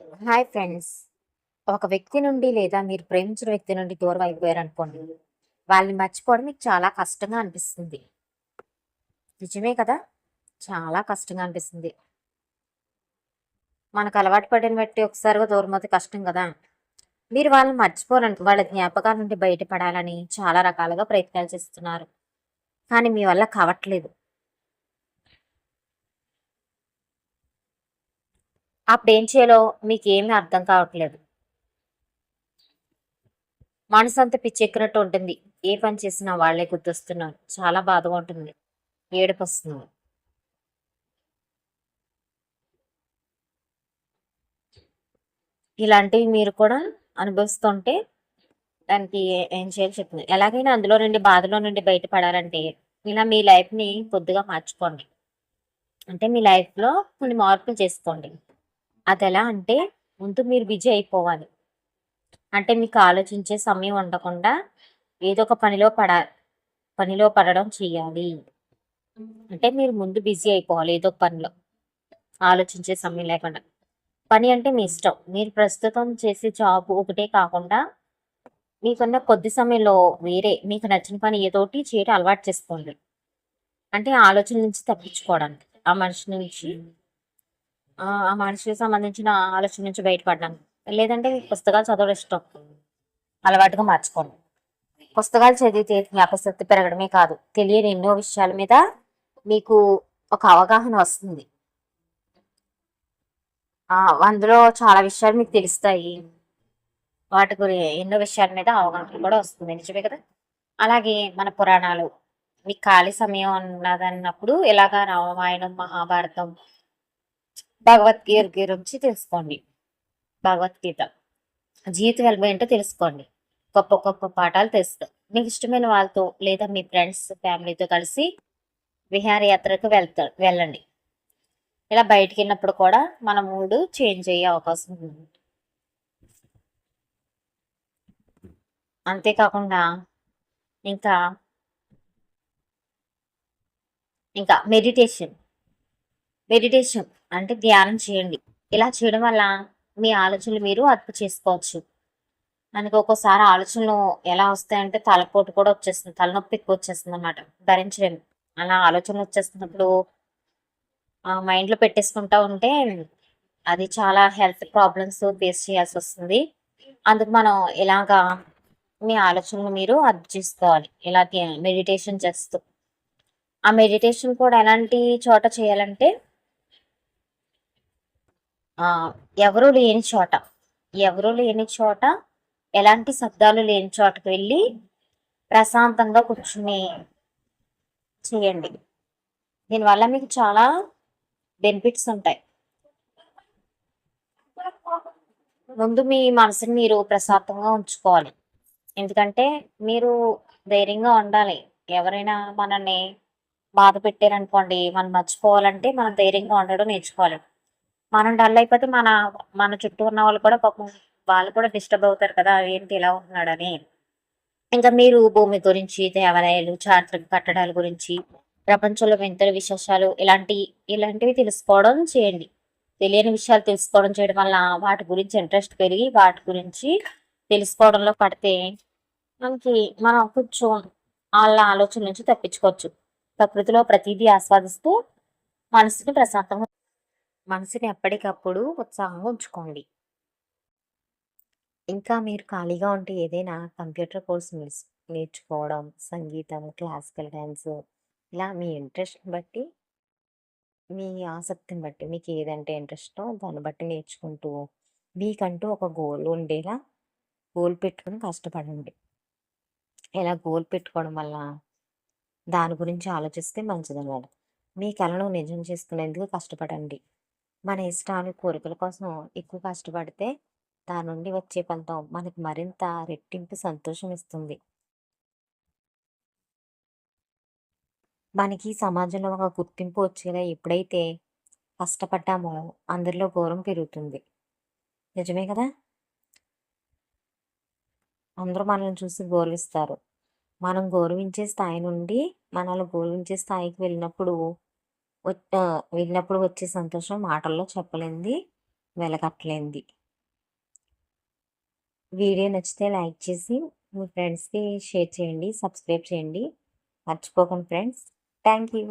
Hi friends. ఒక వ్యక్తి నుండి లేదా మీరు ప్రేమించిన వ్యక్తి నుండి దూరం అయిపోయారనుకోండి. వాళ్ళని మర్చిపోవడం మీకు చాలా కష్టంగా అనిపిస్తుంది. నిజమే కదా! చాలా కష్టంగా అనిపిస్తుంది. మనకు అలవాటు పడిన బట్టి ఒకసారిగా అయితే కష్టం కదా! మీరు వాళ్ళని మర్చిపోరని వాళ్ళ జ్ఞాపకాల నుండి బయటపడాలని చాలా రకాలుగా ప్రయత్నాలు చేస్తున్నారు. కానీ మీ వల్ల కావట్లేదు. అప్పుడేం చేయాలో మీకేమీ అర్థం కావట్లేదు. మనసు అంత పిచ్చెక్కినట్టు ఉంటుంది. ఏ పని చేసినా వాళ్ళే గుర్తొస్తున్నారు. చాలా బాధగా ఉంటుంది. ఏడుపొస్తుంది. ఇలాంటివి మీరు కూడా అనుభవిస్తుంటే దానికి ఏం చేయాలో చెప్తుంది. ఎలాగైనా అందులో నుండి బాధలో నుండి బయటపడాలంటే ఇలా మీ లైఫ్‌ని కొద్దిగా మార్చుకోండి. అంటే మీ లైఫ్‌లో కొన్ని మార్పులు చేసుకోండి. అది ఎలా అంటే ముందు మీరు బిజీ అయిపోవాలి. అంటే మీకు ఆలోచించే సమయం ఉండకుండా ఏదో ఒక పనిలో పడ పనిలో పడడం చేయాలి. అంటే మీరు ముందు బిజీ అయిపోవాలి ఏదో ఒక పనిలో. ఆలోచించే సమయం లేకుండా. పని అంటే మీ ఇష్టం. మీరు ప్రస్తుతం చేసే జాబ్ ఒకటే కాకుండా మీకున్న కొద్ది సమయంలో వేరే మీకు నచ్చిన పని ఏదోటి చేయడం అలవాటు చేసుకోండి. అంటే ఆలోచన నుంచి తప్పించుకోవడానికి. ఆ మనిషి నుంచి ఆ మనిషికి సంబంధించిన ఆలోచన నుంచి బయటపడ్డాను లేదంటే పుస్తకాలు చదవడం ఇష్టం. అలవాటుగా మార్చుకోండి. పుస్తకాలు చదివితే జ్ఞాపశక్తి పెరగడమే కాదు, తెలియని ఎన్నో విషయాల మీద మీకు ఒక అవగాహన వస్తుంది. ఆ! అందులో చాలా విషయాలు మీకు తెలుస్తాయి. వాటి గురి ఎన్నో విషయాల మీద అవగాహన కూడా వస్తుంది. నిజమే కదా! అలాగే మన పురాణాలు మీకు ఖాళీ సమయం ఉన్నదన్నప్పుడు ఇలాగా రామాయణం, మహాభారతం, భగవద్గీత గురించి తెలుసుకోండి. భగవద్గీత. జీవిత విలువ ఏంటో తెలుసుకోండి. గొప్ప గొప్ప పాఠాలు తెలుస్తాయి. మీకు ఇష్టమైన వాళ్ళతో లేదా మీ ఫ్రెండ్స్, ఫ్యామిలీతో కలిసి విహారయాత్రకు వెళ్తా వెళ్ళండి. ఇలా బయటికెళ్ళినప్పుడు కూడా మన మూడ్ చేంజ్ అయ్యే అవకాశం ఉంది. అంతేకాకుండా ఇంకా ఇంకా మెడిటేషన్. మెడిటేషన్ అంటే ధ్యానం చేయండి. ఇలా చేయడం వల్ల మీ ఆలోచనలు మీరు అదుపు చేసుకోవచ్చు. మనకి ఒక్కోసారి ఆలోచనలు ఎలా వస్తాయంటే తలపోటు కూడా వచ్చేస్తుంది. తలనొప్పి ఎక్కువ వచ్చేస్తుంది అనమాట భరించలేము. అలా ఆలోచనలు వచ్చేస్తున్నప్పుడు ఆ మైండ్‌లో పెట్టేసుకుంటా ఉంటే అది చాలా హెల్త్ ప్రాబ్లమ్స్ ఫేస్ చేయాల్సొస్తుంది. అందుకు మనం ఇలాగా మీ ఆలోచనలు మీరు అర్థం చేసుకోవాలి. ఇలా మెడిటేషన్ చేస్తూ. ఆ మెడిటేషన్ కూడా ఎలాంటి చోట చేయాలంటే ఎవరు లేని చోట. ఎవరు లేని చోట, ఎలాంటి శబ్దాలు లేని చోటకి వెళ్ళి ప్రశాంతంగా కూర్చొని చేయండి. దీనివల్ల మీకు చాలా బెనిఫిట్స్ ఉంటాయి. ముందు మీ మనసుని మీరు ప్రశాంతంగా ఉంచుకోవాలి. ఎందుకంటే మీరు ధైర్యంగా ఉండాలి. ఎవరైనా మనల్ని బాధ పెట్టారనుకోండి, మనం మర్చిపోవాలంటే మనం ధైర్యంగా ఉండడం నేర్చుకోవాలి. మనం డల్ అయిపోతే మన మన చుట్టూ ఉన్న వాళ్ళు కూడా పాపం వాళ్ళు కూడా డిస్టర్బ్ అవుతారు కదా! ఏంటి ఇలా ఉంటున్నాడని. ఇంకా మీరు భూమి గురించి, దేవాలయాలు, చారిత్రక కట్టడాల గురించి, ప్రపంచంలో వింతలు, విశేషాలు ఇలాంటి ఇలాంటివి తెలుసుకోవడం చేయండి. తెలియని విషయాలు తెలుసుకోవడం చేయడం వల్ల వాటి గురించి ఇంట్రెస్ట్ పెరిగి వాటి గురించి తెలుసుకోవడంలో పడితే మనకి మనం కొంచెం వాళ్ళ ఆలోచన నుంచి తప్పించుకోవచ్చు. ప్రకృతిలో ప్రతిదీ ఆస్వాదిస్తూ మనసుని ప్రశాంతంగా మనసుని ఎప్పటికప్పుడు ఉత్సాహంగా ఉంచుకోండి. ఇంకా మీరు ఖాళీగా ఉంటే ఏదైనా కంప్యూటర్ కోర్స్ నేర్చుకోవడం, సంగీతం, క్లాసికల్ డ్యాన్స్ ఇలా మీ ఇంట్రెస్ట్‌ని బట్టి మీ ఆసక్తిని బట్టి మీకు ఏదంటే ఇంట్రెస్టో దాన్ని బట్టి నేర్చుకుంటూ మీకంటూ ఒక గోల్ ఉండేలా గోల్ పెట్టుకుని కష్టపడండి. ఇలా గోల్ పెట్టుకోవడం వల్ల దాని గురించి ఆలోచిస్తే మంచిదనమాట. మీ కళను నిజం చేసుకునేందుకు కష్టపడండి. మన ఇష్టాలు, కోరికల కోసం ఎక్కువ కష్టపడితే దాని నుండి వచ్చే ఫలితం మనకు మరింత రెట్టింపు సంతోషం ఇస్తుంది. మనకి సమాజంలో ఒక గుర్తింపు వచ్చేలా ఎప్పుడైతే కష్టపడ్డామో అందరిలో గౌరవం పెరుగుతుంది. నిజమే కదా! అందరూ మనల్ని చూసి గౌరవిస్తారు. మనం గౌరవించే స్థాయి నుండి మనల్ని గౌరవించే స్థాయికి వెళ్ళినప్పుడు విన్నప్పుడు వచ్చే సంతోషం మాటల్లో చెప్పలేనిది వెలగట్లేంది. వీడియో నచ్చితే లైక్ చేసి మీ ఫ్రెండ్స్కి షేర్ చేయండి సబ్స్క్రైబ్ చేయండి. మర్చిపోకండి ఫ్రెండ్స్. Thank you